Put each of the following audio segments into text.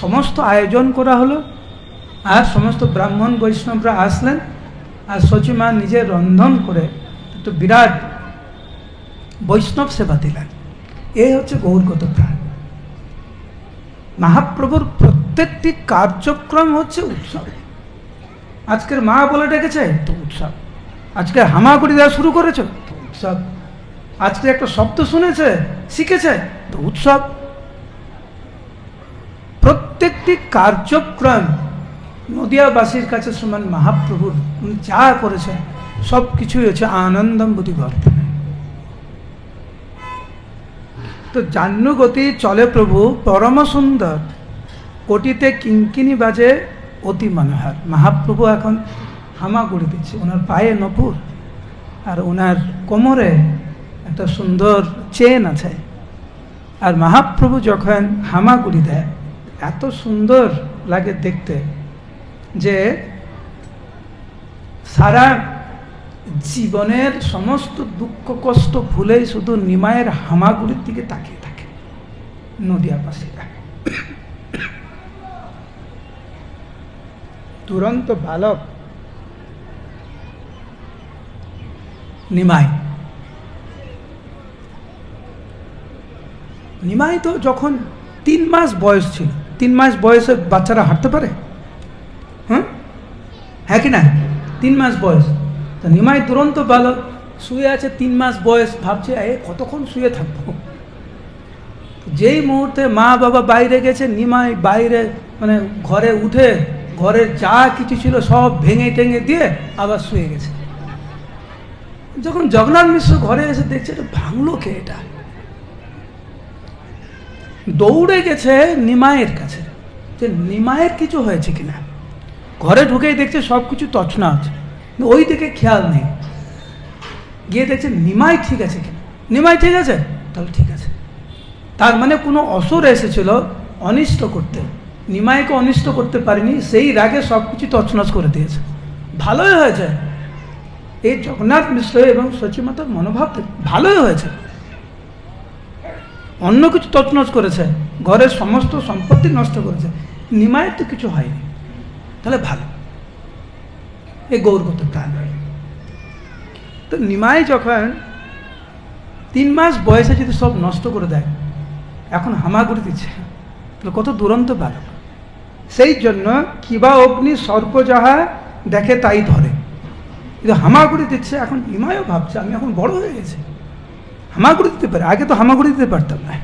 সমস্ত আয়োজন করা হলো। আর সমস্ত ব্রাহ্মণ বৈষ্ণবরা আসলেন আর সচিমা নিজে রন্ধন করে একটু বিরাট বৈষ্ণব সেবা দিলেন। এই হচ্ছে গৌরগত প্রাণ। মহাপ্রভুর প্রত্যেকটি কার্যক্রম হচ্ছে উৎসব। আজকের মা বলে ডেকেছে, তো উৎসব। আজকে হামাগুড়ি দেওয়া শুরু করেছ, তো উৎসব। আজকে একটা শব্দ শুনেছে, শিখেছে, তো উৎসব। প্রত্যেকটি কার্যক্রম নদিয়াবাসীর কাছে সমান মহাপ্রভুর, উনি যা করেছেন সব কিছুই হচ্ছে আনন্দম বুদ্ধি বর্তমানে তো জাহ্নুগতি চলে প্রভু পরম সুন্দর কোটিতে কিঙ্কিনি বাজে অতি মনোহর। মহাপ্রভু এখন হামাগুড়ি দিচ্ছে, ওনার পায়ে নপুর, আর ওনার কোমরে একটা সুন্দর চেন আছে। আর মহাপ্রভু যখন হামাগুড়ি দেয় এত সুন্দর লাগে দেখতে যে সারা জীবনের সমস্ত দুঃখ, কষ্ট, ভুলেই শুধু নিমায়ের হামাগুড়ির দিকে তাকিয়ে থাকে নদিয়াবাসীরা তুরন্ত বালক নিমাই। নিমাই তো যখন তিন মাস বয়স ছিল তিন মাস বয়সে বাচ্চারা হাঁটতে পারে? হ্যাঁ? হ্যাঁ কি না? তিন মাস বয়স। তো নিমাই তুরন্ত বালক শুয়ে আছে তিন মাস বয়স, ভাবছে, এ, কতক্ষণ শুয়ে থাকব? যেই মুহূর্তে মা বাবা বাইরে গেছে, নিমাই বাইরে মানে ঘরে উঠে, ঘরের যা কিছু ছিল সব ভেঙে টেঙে দিয়ে আবার শুয়ে গেছে। যখন জগন্নাথ মিশ্র ঘরে এসে দেখছে, এটা ভাঙলো কে এটা? দৌড়ে গেছে নিমায়ের কাছে। যে নিমায়ের কিছু হয়েছে কিনা। ঘরে ঢুকেই দেখছে সব কিছু তছনছ। ওই দিকে খেয়াল নেই। গিয়ে দেখছে নিমাই ঠিক আছে কিনা। নিমাই ঠিক আছে? তাহলে ঠিক আছে। তার মানে কোনো অসুর এসেছিল অনিষ্ট করতে। নিমাইকে অনিষ্ট করতে পারেনি, সেই রাগে সব কিছু তছনছ করে দিয়েছে। ভালোই হয়েছে। এই জগন্নাথ মিশ্র এবং সচিমাতার মনোভাব ভালোই হয়েছে। অন্য কিছু তছনছ করেছে, ঘরের সমস্ত সম্পত্তি নষ্ট করেছে নিমায়ের তো কিছু হয়নি। তাহলে ভালো। এই গৌরগত প্রাণ তো নিমাই যখন তিন মাস বয়সে যদি সব নষ্ট করে দেয়, এখন হামাগুড়ি দিচ্ছে। তাহলে কত দুরন্ত বালক। সেই জন্য কিবা অগ্নি সর্প যাহা দেখে তাই ধরে। কিন্তু হামাগুড়ি দিচ্ছে, এখন নিমাইও ভাবছে, আমি এখন বড় হয়ে গেছি। হামাগুড়ি দিতে পারে, আগে তো হামাগুড়ি দিতে পারতাম না।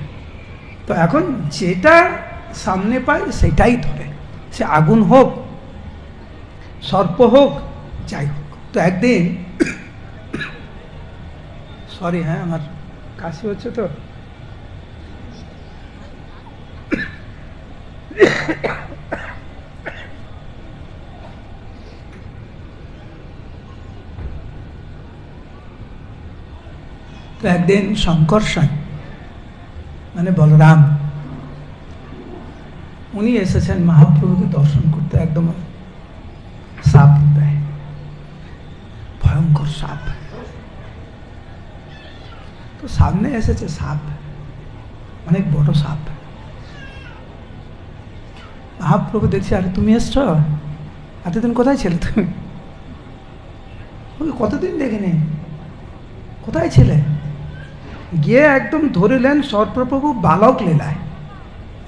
তো এখন যেটা সামনে পায় সেটাই ধরে। সে আগুন হোক, সর্প হোক, যাই হোক। তো একদিন সরি হ্যাঁ আমার কাশি হচ্ছে তো। তো একদিন শঙ্কর শঙ্কর্ষণ মানে বলরাম, উনি এসেছেন মহাপ্রভুকে দর্শন করতে, একদম সাপ দেয়, ভয়ঙ্কর সাপ। তো সামনে এসেছে সাপ, অনেক বড় সাপ। মহাপ্রভু দেখছি, আরে তুমি এসছ? এতদিন কোথায় ছিলে তুমি? কতদিন দেখিনি। কোথায় ছিলে? গিয়ে একদম ধরিলেন সর্বপ্রভু বালক লীলায়।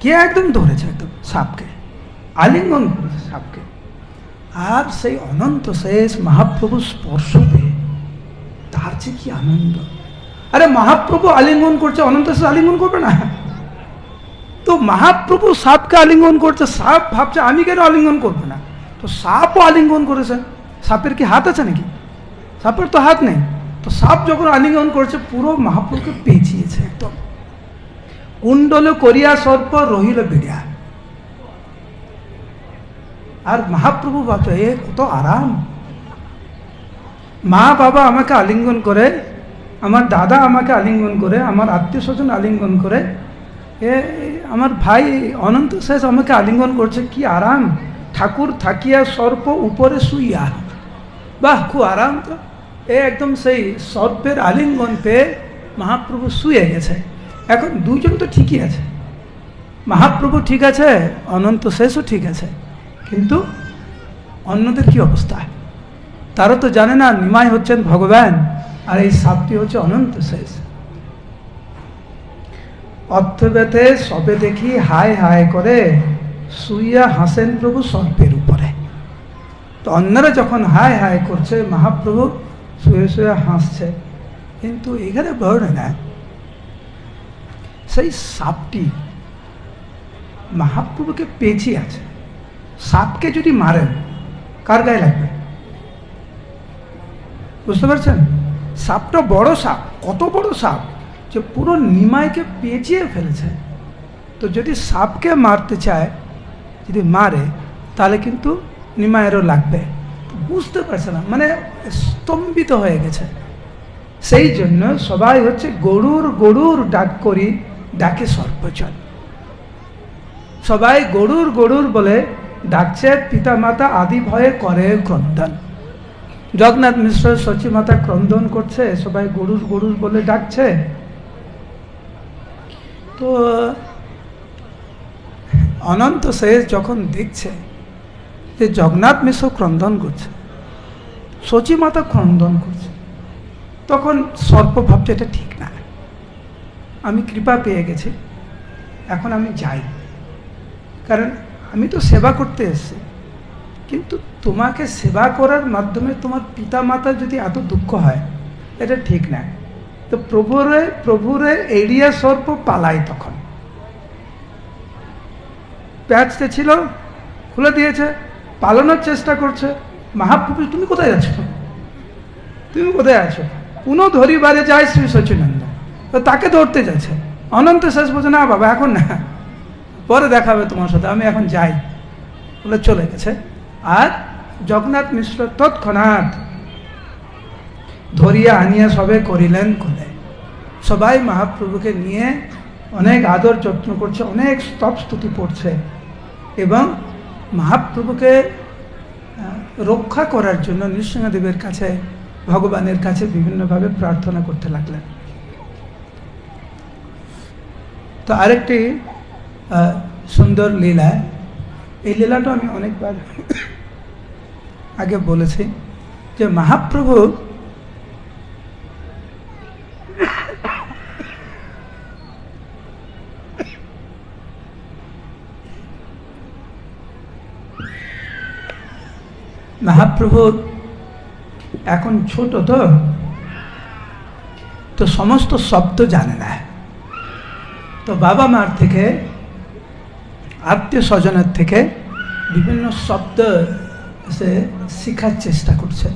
গিয়ে একদম ধরেছে একদম? সাপকে। আলিঙ্গন করেছে সাপকে। আর সেই অনন্ত শেষ মহাপ্রভু স্পর্শ পেয়ে তার যে কি আনন্দ। আরে মহাপ্রভু আলিঙ্গন করছে, অনন্ত শেষ আলিঙ্গন করবে না? তো মহাপ্রভু সাপকে আলিঙ্গন করছে, সাপ ভাবছে, আমি কেন আলিঙ্গন করব না? তো সাপও আলিঙ্গন করেছে। সাপের কি হাত আছে নাকি? সাপের তো হাত নেই। তো সাপ যখন আলিঙ্গন করেছে পুরো মহাপ্রভুকে পেঁচিয়েছে। একদম। কুণ্ডল করিয়া সর্প রহিল বিড়িয়া আর মহাপ্রভু ভাবছে এ কত আরাম। মা বাবা আমাকে আলিঙ্গন করে আমার দাদা আমাকে আলিঙ্গন করে আমার আত্মীয় স্বজন আলিঙ্গন করে এ আমার ভাই অনন্ত শেষ আমাকে আলিঙ্গন করছে কি আরাম। ঠাকুর থাকিয়া সর্প উপরে শুইয়া। বাহ খুব আরাম তো। এ একদম সেই সর্পের আলিঙ্গন পেয়ে মহাপ্রভু শুয়ে গেছে। এখন দুজন তো ঠিকই আছে। মহাপ্রভু ঠিক আছে, অনন্ত শেষও ঠিক আছে। কিন্তু অন্যদের কি অবস্থা? তারা তো জানে না, নিমাই হচ্ছেন ভগবান, আর এই সাপটি হচ্ছে অনন্ত শেষ। অর্থবেতে সবে দেখি হায় হায় করে শুইয়া হাসেন প্রভু সর্পের উপরে। তো অন্যরা যখন হায় হায় করছে, মহাপ্রভু শুয়ে শুয়ে হাসছে কিন্তু এখানে বর্ণনা সেই সাপটি মহাপ্রভুকে পেঁচিয়ে আছে সাপকে যদি মারেন কার গায়ে লাগবে বুঝতে পারছেন সাপটা বড় সাপ কত বড় সাপ যে পুরো নিমাইকে পেঁচিয়ে ফেলেছে তো যদি সাপকে মারতে চায় যদি মারে তাহলে কিন্তু নিমায়েরও লাগবে বুঝতে পারছে না মানে স্তম্ভিত হয়ে গেছে। সেই জন্য সবাই হচ্ছে গরুর গরুর ডাক করি, ডাকে সর্বচন সবাই গরুর গরুর বলে ডাকছে পিতা মাতা আদি ভয়ে করে ক্রন্দন। জগন্নাথ মিশ্র সচী মাতা ক্রন্দন করছে, সবাই গরুর গরুর বলে ডাকছে। তো, অনন্ত শেষ যখন দেখছে যে জগন্নাথ মিশ্র ক্রন্দন করছে। মাতা ক্রন্দন করছে। তখন সর্প ভাবছে, এটা ঠিক না। আমি কৃপা পেয়ে গেছি, এখন আমি যাই। কারণ আমি তো সেবা করতে এসেছি। কিন্তু তোমাকে সেবা করার মাধ্যমে তোমার পিতা মাতা যদি এত দুঃখ হয়, এটা ঠিক না। তো প্রভুরে প্রভুরে এড়িয়া সর্প পালাই তখন। প্যাচতে ছিল, খুলে দিয়েছে। পালানোর চেষ্টা করছে। মহাপ্রভু, তুমি কোথায় আছো? তুমি কোথায় আছো? পুনঃ ধরিবারে যায় শ্রী সচিনন্দ। তো তাকে ধরতে যাচ্ছে। অনন্ত শেষ বলছে না বাবা, এখন না। পরে দেখাবে তোমার সাথে, আমি এখন যাই। বলে চলে গেছে। আর জগন্নাথ মিশ্র তৎক্ষণাৎ ধরিয়া আনিয়া সবে করিলেন কোলে। সবাই মহাপ্রভুকে নিয়ে অনেক আদর যত্ন করছে, অনেক স্তব স্তুতি পড়ছে। এবং মহাপ্রভুকে রক্ষা করার জন্য নৃসিংহদেবের কাছে, ভগবানের কাছে বিভিন্নভাবে প্রার্থনা করতে লাগলেন। তো আরেকটি সুন্দর লীলা, এই লীলাটা আমি অনেকবার আগে বলেছি যে মহাপ্রভু মহাপ্রভু, এখন ছোট তো। তো সমস্ত শব্দ জানে না। তো বাবা মার থেকে আত্মীয় স্বজনের থেকে বিভিন্ন শব্দ সে শেখার চেষ্টা করছে।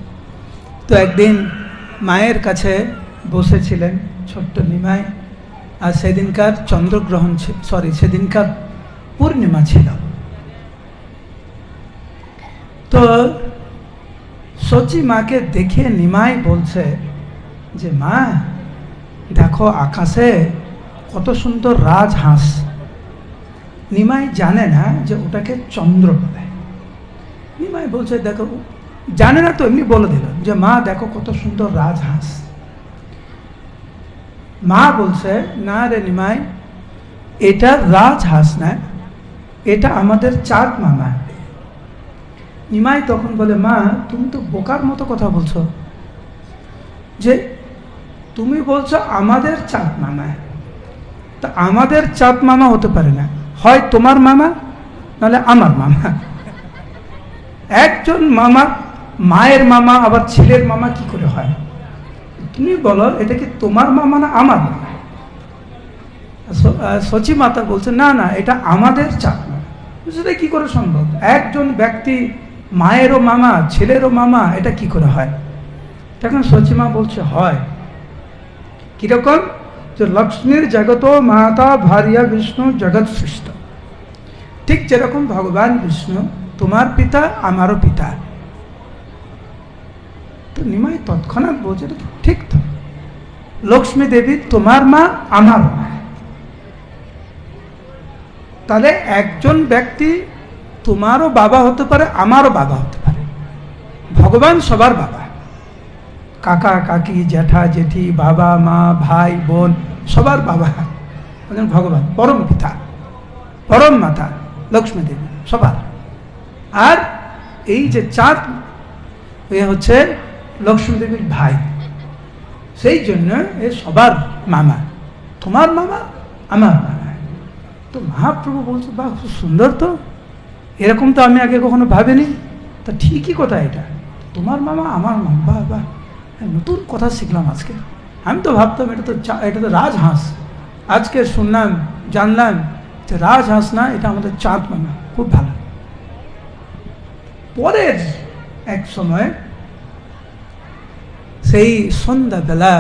তো একদিন মায়ের কাছে বসেছিলেন ছোট্ট নিমাই, আর সেদিনকার চন্দ্রগ্রহণ সরি সেদিনকার পূর্ণিমা ছিল। তো সচি মাকে দেখে নিমাই বলছে যে, মা, দেখো আকাশে কত সুন্দর রাজহাঁস নিমাই জানে না যে ওটাকে চন্দ্র বলে। নিমাই বলছে, দেখো, জানে না তো, এমনি বলে দিল যে, মা, দেখো কত সুন্দর রাজ হাঁস। মা বলছে, না রে নিমাই, এটা রাজ হাঁস না, এটা আমাদের চাঁদ মামা। নিমাই তখন বলে, মা, তুমি তো বোকার মতো কথা বলছো। যে তুমি বলছো আমাদের চাঁদ মামা। তা আমাদের চাঁদ মামা হতে পারে না। হয় তোমার মামা, নাহলে আমার মামা। একজন মামা, মায়ের মামা, আবার ছেলের মামা কি করে হয়? তুমি বলো, এটা কি তোমার মামা না আমার মামা? সচি মাতা বলছে, না না, এটা আমাদের চাঁদ মামা। সেটা কি করে সম্ভব? একজন ব্যক্তি মায়েরও মামা, ছেলেরও মামা, এটা কি করে হয়? তখন সচিমা বলছে, হয়। কীরকম? যে লক্ষ্মীর জগত মাতা ভারিয়া বিষ্ণু জগৎ সৃষ্ট। ঠিক যেরকম ভগবান বিষ্ণু তোমার পিতা, আমারও পিতা। তো নিমাই তৎক্ষণাৎ বলছে ঠিক তো। লক্ষ্মী দেবী তোমার মা আমার মা। তাহলে একজন ব্যক্তি তোমারও বাবা হতে পারে, আমারও বাবা হতে পারে। ভগবান সবার বাবা। কাকা, কাকি, জ্যাঠা, জেঠি, বাবা, মা, ভাই, বোন, সবার বাবা। একজন ভগবান, পরম পিতা, পরম মাতা, লক্ষ্মী দেবী, সবার। আর এই যে চাঁদ, এ হচ্ছে লক্ষ্মী দেবীর ভাই। সেই জন্য এ সবার মামা। তোমার মামা, আমার মামা। তো মহাপ্রভু বলছে খুব সুন্দর তো। এরকম তো আমি আগে কখনো ভাবিনি। তা ঠিকই কথা এটা? তোমার মামা আমার মামা বাহ বাহ। হ্যাঁ, নতুন কথা শিখলাম আজকে। আমি তো ভাবতাম এটা তো এটা তো রাজহাঁস। আজকে শুনলাম জানলাম যে রাজহাঁস না এটা আমাদের চাঁদ মামা। খুব ভালো। পরের এক সময় সেই সন্ধ্যাবেলা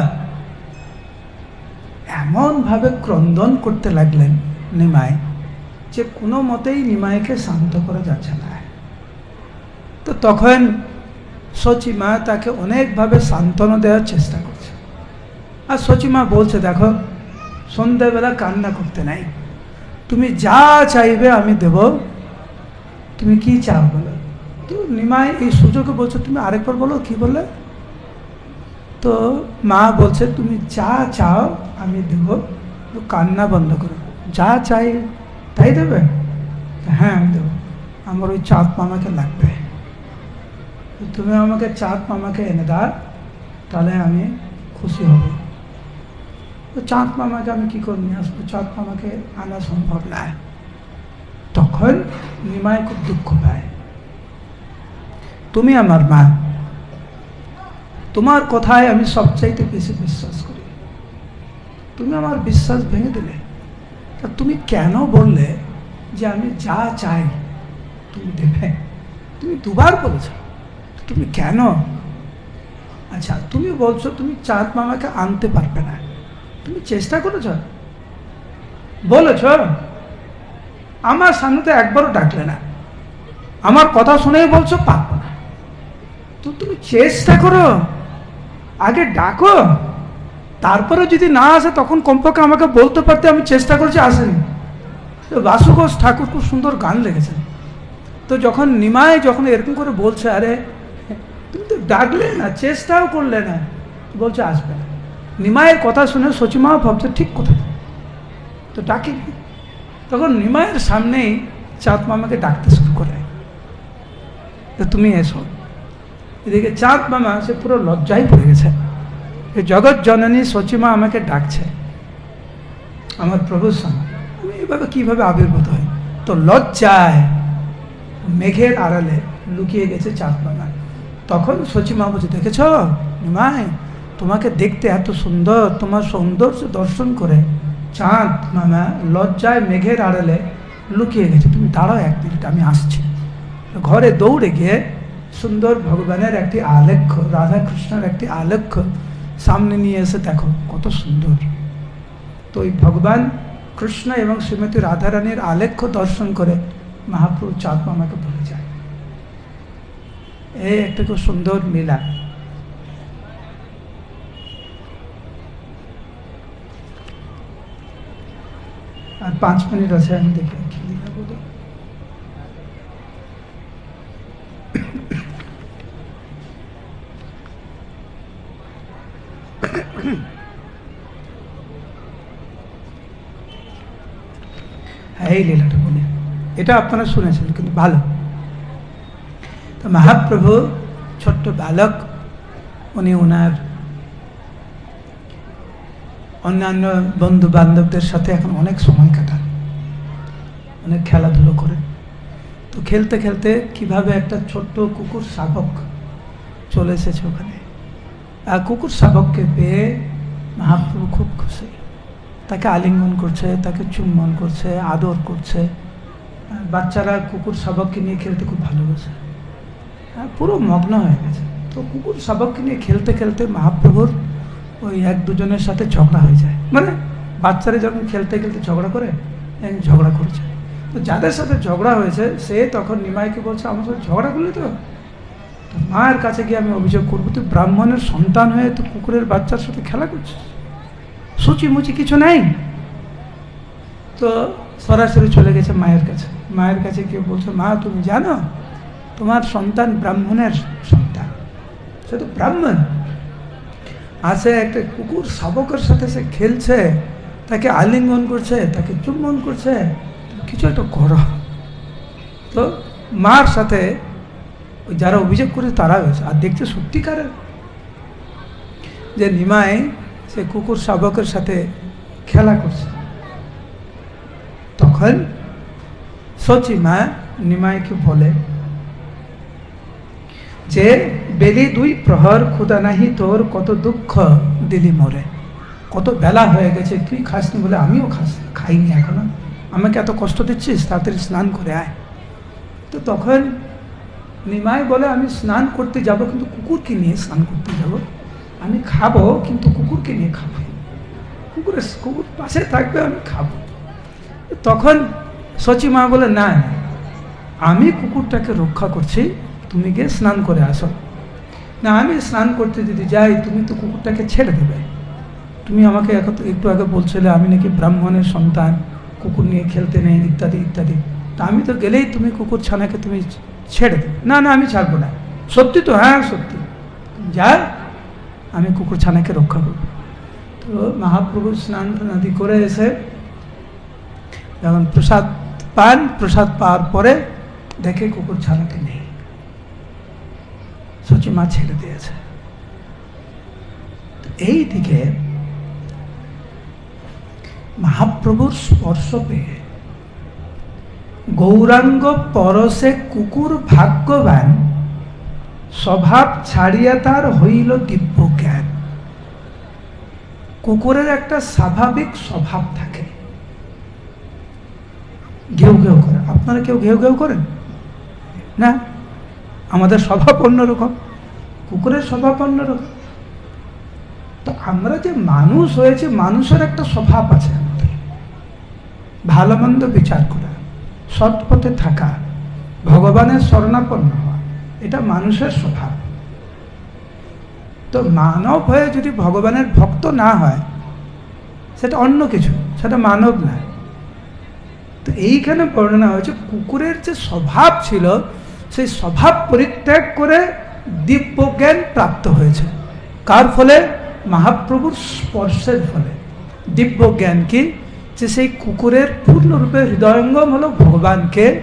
এমনভাবে ক্রন্দন করতে লাগলেন নিমাই। যে কোনো মতেই নিমাইকে শান্ত করা যাচ্ছে না। তো তখন সচিমা তাকে অনেকভাবে সান্ত্বনা দেওয়ার চেষ্টা করছে। আর সচিমা বলছে, দেখো, সন্ধ্যাবেলা কান্না করতে নাই। তুমি যা চাইবে আমি দেব। তুমি কি চাও বলো? তো নিমাই এই সুযোগে বলছো, তুমি আরেকবার বলো, কি বললে? তো মা বলছে, তুমি যা চাও আমি দেব। কান্না বন্ধ করো। যা চাই তাই দেবে হ্যাঁ আমি দেবো। আমার ওই চাঁদ মামাকে লাগবে। তো তুমি আমাকে চাঁদ মামাকে এনে দাও, তাহলে আমি খুশি হব। তো চাঁদ মামাকে আমি কী করে নিয়ে আসব। চাঁদ মামাকে আনা সম্ভব নয় তখন নিমাই খুব দুঃখ পায়। তুমি আমার মা। তোমার কথায় আমি সবচাইতে বেশি বিশ্বাস করি। তুমি আমার বিশ্বাস ভেঙে দিলে। তা তুমি কেন বললে যে আমি যা চাই তুমি দেবে? তুমি দুবার বলেছ। তুমি কেন? আচ্ছা তুমি বলছো তুমি চাঁদ মামাকে আনতে পারবে না। তুমি চেষ্টা করেছ? বলেছ? আমার সামনে তো একবারও ডাকলে না। আমার কথা শুনেই বলছো পারব না। তো তুমি চেষ্টা করো। আগে ডাকো। তারপরে যদি না আসে, তখন কমপক্ষে আমাকে বলতে পারতে আমি চেষ্টা করছি, আসেনি। তো বাসু ঠাকুর খুব সুন্দর গান লেগেছে তো যখন নিমায় যখন এরকম করে বলছে, আরে, তুমি তো ডাকলে না, চেষ্টাও করলে না। বলছে, আসবে না। নিমায়ের কথা শুনে সচিমাও ভাবছে, ঠিক কথা তো ডাকি তখন নিমায়ের সামনেই চাঁদ মামাকে ডাকতে শুরু করে। তুমি এসো। এদিকে চাঁদ মামা, সে পুরো লজ্জায় পড়ে গেছে। যে জগৎ জননী সচিমা আমাকে ডাকছে। আমার প্রভুর সামনে আমি এভাবে কীভাবে আবির্ভূত হয় তো লজ্জায় মেঘের আড়ালে লুকিয়ে গেছে চাঁদ মামা তখন সচিমা বলছে, দেখেছ? নিমাই, তোমাকে দেখতে এত সুন্দর, তোমার সৌন্দর্য দর্শন করে চাঁদ মামা লজ্জায় মেঘের আড়ালে লুকিয়ে গেছে। তুমি দাঁড়াও এক মিনিট, আমি আসছি। ঘরে দৌড়ে গিয়ে সুন্দর ভগবানের একটি আলেখ্য, রাধাকৃষ্ণের একটি আলেখ্য সামনে নিয়ে এসে দেখো, কত সুন্দর। তো ওই ভগবান কৃষ্ণ এবং শ্রীমতী রাধারানীর আলেখ্য দর্শন করে মহাপ্রভু চাঁদ মামাকে বলে যায়। এই একটা খুব সুন্দর লীলা আর পাঁচ মিনিট আছে, আমি দেখি কি লীলা বলি হ্যাঁ এই লীলাটা বলি এটা আপনারা শুনেছেন, কিন্তু ভালো। তো মহাপ্রভু, ছোট্ট বালক, উনি ওনার অন্যান্য বন্ধু বান্ধবদের সাথে এখন অনেক সময় কাটান। অনেক খেলাধুলো করে তো খেলতে খেলতে কীভাবে একটা ছোট্ট কুকুর শাবক চলে এসেছে ওখানে? আর কুকুর শাবককে পেয়ে মহাপ্রভু খুব খুশি। তাকে আলিঙ্গন করছে, তাকে চুম্বন করছে, আদর করছে। বাচ্চারা কুকুর শাবককে নিয়ে খেলতে খুব ভালোবাসে। আর পুরো মগ্ন হয়ে গেছে। তো কুকুর শাবককে নিয়ে খেলতে খেলতে মহাপ্রভুর ওই এক দুজনের সাথে ঝগড়া হয়ে যায়। মানে বাচ্চারা যখন খেলতে খেলতে ঝগড়া করে ঝগড়া করছে। তো যাদের সাথে ঝগড়া হয়েছে, সে তখন নিমাইকে বলছে, আমার সাথে ঝগড়া করলি তো? তো মায়ের কাছে গিয়ে আমি অভিযোগ করব, তুই ব্রাহ্মণের সন্তান হয়ে তুই কুকুরের বাচ্চার সাথে খেলা করছিস? মুচি কিছু নেই? তো সরাসরি চলে গেছে মায়ের কাছে। মায়ের কাছে কেউ বলছে, মা, তুমি জানো, তোমার সন্তান ব্রাহ্মণের সন্তান। সে তো ব্রাহ্মণ। আছে একটা কুকুর শাবকের সাথে সে খেলছে, তাকে আলিঙ্গন করছে, তাকে চুম্বন করছে, কিছু একটা করো। তো মার সাথে যারা অভিযোগ করে তারা হয়েছে আর দেখছে সত্যিকারের যে নিমাই সে কুকুর শাবকের সাথে খেলা করছে। তখন সচি মা নিমাইকে বলে যে, বেলি দুই প্রহর ক্ষুদা নাহি, তোর কত দুঃখ দিলি মরে। কত বেলা হয়ে গেছে, তুই খাসনি বলে আমিও খাস, খাইনি এখনও। আমাকে এত কষ্ট দিচ্ছিস, তাড়াতাড়ি স্নান করে আয়। তো তখন নিমাই বলে, আমি স্নান করতে যাব, কিন্তু কুকুরকে নিয়ে স্নান করতে যাব। আমি খাব, কিন্তু কুকুরকে নিয়ে খাব। কুকুরের কুকুর পাশে থাকবে, আমি খাব। তখন সচি মা বলে, না আমি কুকুরটাকে রক্ষা করছি, তুমি গিয়ে স্নান করে আসো। না, আমি স্নান করতে যদি যাই, তুমি তো কুকুরটাকে ছেড়ে দেবে। তুমি আমাকে এক- একটু আগে বলছিলে, আমি নাকি ব্রাহ্মণের সন্তান, কুকুর নিয়ে খেলতে নেই, ইত্যাদি ইত্যাদি। তা আমি তো গেলেই তুমি কুকুর ছানাকে তুমি ছেড়ে দেবে। না না, আমি ছাড়বো না। সত্যি তো হ্যাঁ সত্যি। যা আমি কুকুর ছানাকে রক্ষা করব। তো মহাপ্রভু স্নান নদী করে এসে যখন প্রসাদ পান, প্রসাদ পাওয়ার পরে দেখে কুকুর ছানাকে নেই। সচি মা ছেড়ে দিয়েছে। এই দিকে মহাপ্রভুর স্পর্শ পেয়ে গৌরাঙ্গ পরশে কুকুর ভাগ্যবান স্বভাব ছাড়িয়া তার হইল দিব্য জ্ঞান কুকুরের একটা স্বাভাবিক স্বভাব থাকে। ঘেউ ঘেউ করে। আপনারা কেউ ঘেউ ঘেউ করেন? না? আমাদের স্বভাব অন্যরকম। কুকুরের স্বভাব অন্যরকম। তো আমরা যে মানুষ হয়েছে, মানুষের একটা স্বভাব আছে আমাদের। ভালো মন্দ বিচার করা সৎ পথে থাকা, ভগবানের শরণাপন্ন হওয়া। এটা মানুষের স্বভাব। তো মানব হয়ে যদি ভগবানের ভক্ত না হয়, সেটা অন্য কিছু, সেটা মানব না। তো এইখানে বর্ণনা হয়েছে, কুকুরের যে স্বভাব ছিল, সেই স্বভাব পরিত্যাগ করে দিব্য জ্ঞান প্রাপ্ত হয়েছে। কার ফলে? মহাপ্রভুর স্পর্শের ফলে। দিব্য জ্ঞান কি? যে সেই কুকুরের পূর্ণরূপে হৃদয়ঙ্গম হলো ভগবানকে।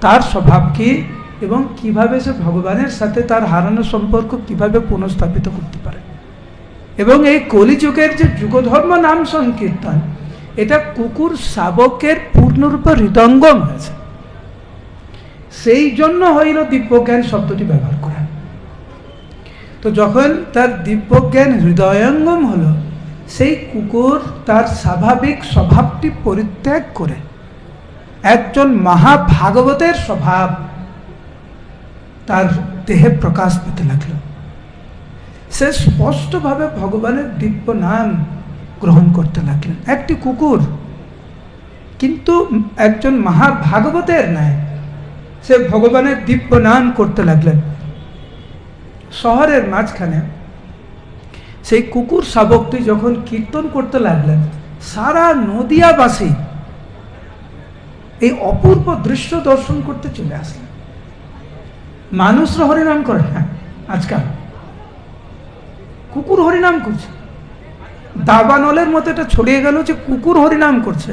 তার স্বভাব কি? এবং কীভাবে সে ভগবানের সাথে তার হারানো সম্পর্ক কীভাবে পুনঃস্থাপিত করতে পারে। এবং এই কলিযুগের যে যুগধর্ম নাম সংকীর্তন, এটা কুকুর শাবকের পূর্ণরূপে হৃদঙ্গম হয়েছে। সেই জন্য হইল দিব্যজ্ঞান শব্দটি ব্যবহার করা। তো যখন তার দিব্যজ্ঞান হৃদয়ঙ্গম হলো, সেই কুকুর তার স্বাভাবিক স্বভাবটি পরিত্যাগ করে একজন মহাভাগবতের স্বভাব তার দেহে প্রকাশ পেতে লাগল। সে স্পষ্টভাবে ভগবানের দিব্য নাম গ্রহণ করতে লাগলেন। একটি কুকুর, কিন্তু একজন মহাভাগবতের ন্যায়। সে ভগবানের দিব্য নাম করতে লাগলেন। শহরের মাঝখানে সেই কুকুর শাবকটি যখন কীর্তন করতে লাগলেন, সারা নদিয়াবাসী এই অপূর্ব দৃশ্য দর্শন করতে চলে আসলেন। মানুষরা হরিনাম করে হ্যাঁ আজকাল। কুকুর হরিনাম করছে। দাবানলের মতো এটা ছড়িয়ে গেল যে কুকুর হরিনাম করছে।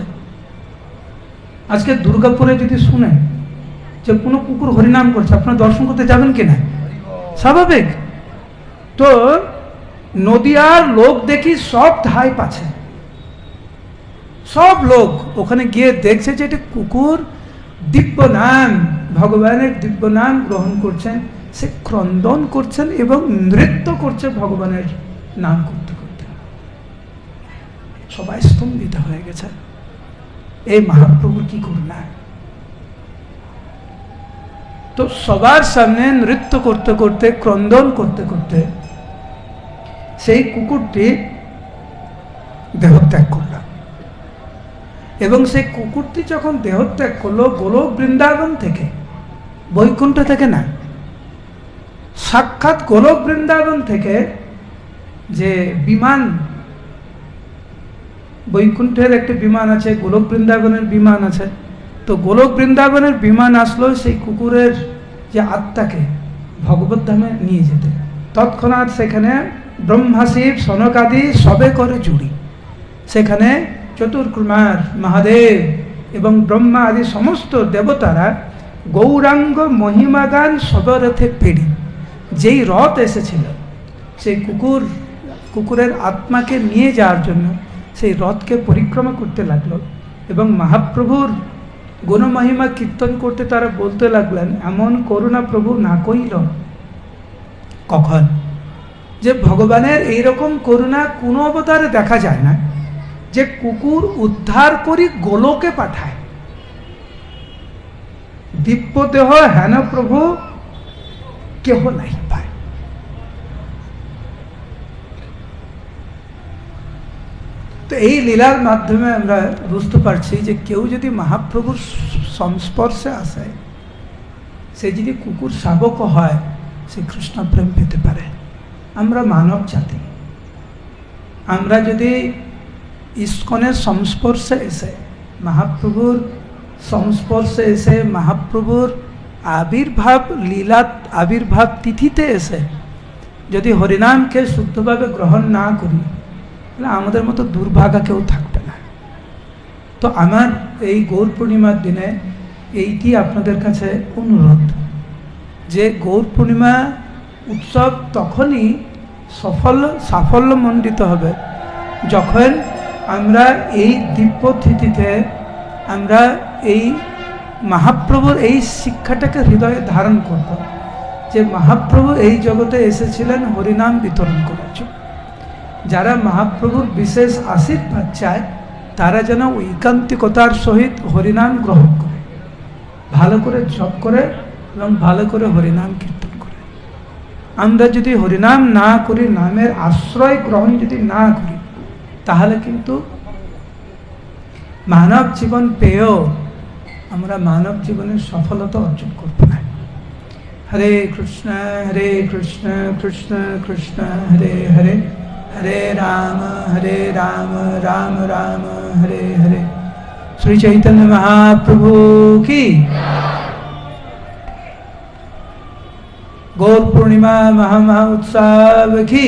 আজকে দুর্গাপুরে যদি শুনে যে কোনো কুকুর হরিনাম করছে, আপনারা দর্শন করতে যাবেন কি না? স্বাভাবিক। তো নদিয়ার লোক দেখি সব ধাই পাচ্ছে সব লোক ওখানে গিয়ে দেখছে যে এটা কুকুর দিব্য নাম ভগবানের দিব্য নাম গ্রহণ করছেন, সে ক্রন্দন করছেন এবং নৃত্য করছে ভগবানের নাম করতে করতে। সবাই স্তম্ভিত হয়ে গেছে। এই মহাপ্রভুর কি করুণা? তো সবার সামনে নৃত্য করতে করতে, ক্রন্দন করতে করতে সেই কুকুরটি দেহত্যাগ করল। এবং সেই কুকুরটি যখন দেহত্যাগ করল গোলক বৃন্দাবন থেকে বৈকুণ্ঠ থেকে না। সাক্ষাৎ গোলক বৃন্দাবন থেকে যে বিমান, বৈকুণ্ঠের একটি বিমান আছে, গোলক বৃন্দাবনের বিমান আছে। তো গোলক বৃন্দাবনের বিমান আসলো সেই কুকুরের যে আত্মাকে ভগবত ধামে নিয়ে যেতে। তৎক্ষণাৎ সেখানে ব্রহ্মাশিব সনকাদি সবে করে জুড়ি। সেখানে চতুর্কুমার, মহাদেব এবং ব্রহ্মা আদি সমস্ত দেবতারা গৌরাঙ্গ মহিমাগান সবরথে পেড়ি। যেই রথ এসেছিল, সেই কুকুর, কুকুরের আত্মাকে নিয়ে যাওয়ার জন্য সেই রথকে পরিক্রমা করতে লাগল এবং মহাপ্রভুর গুণমহিমা কীর্তন করতে তারা বলতে লাগলেন, এমন করুণা প্রভু না কইল কখন যে ভগবানের এইরকম করুণা কোনো অবতারে দেখা যায় না, যে কুকুর উদ্ধার করি গোলকে পাঠায়। দিব্য দেহ হেন প্রভু, কেহ নাই পায়। তো এই লীলার মাধ্যমে আমরা বুঝতে পারছি যে কেউ যদি মহাপ্রভুর সংস্পর্শে আসে, সে যদি কুকুর শাবক হয়, সে কৃষ্ণ প্রেম পেতে পারে। আমরা মানব জাতি। আমরা যদি ইস্কনের সংস্পর্শে এসে মহাপ্রভুর সংস্পর্শে এসে মহাপ্রভুর আবির্ভাব লীলা আবির্ভাব তিথিতে এসে যদি হরিনামকে শুদ্ধভাবে গ্রহণ না করি, তাহলে আমাদের মতো দুর্ভাগা কেউ থাকবে না। তো আমার এই গৌর পূর্ণিমার দিনে এইটি আপনাদের কাছে অনুরোধ যে গৌর পূর্ণিমা উৎসব তখনই সফল, সাফল্যমণ্ডিত হবে যখন আমরা এই দিব্য তিথিতে আমরা এই মহাপ্রভুর এই শিক্ষাটাকে হৃদয়ে ধারণ করব যে মহাপ্রভু এই জগতে এসেছিলেন, হরিনাম বিতরণ করার জন্য যারা মহাপ্রভুর বিশেষ আশীর্বাদ চায়, তারা যেন ঐকান্তিকতার সহিত হরিনাম গ্রহণ করে। ভালো করে জপ করে এবং ভালো করে হরিনাম কীর্তন করে। আমরা যদি হরিনাম না করি, নামের আশ্রয় গ্রহণ যদি না করি, তাহলে কিন্তু মানব জীবন পেয়েও আমরা মানব জীবনের সফলতা অর্জন করব না হরে কৃষ্ণ হরে কৃষ্ণ কৃষ্ণ কৃষ্ণ, হরে হরে। হরে রাম হরে রাম রাম রাম, হরে হরে। শ্রী চৈতন্য মহাপ্রভু কি? গৌর পূর্ণিমা, মহা মহা উৎসব কি?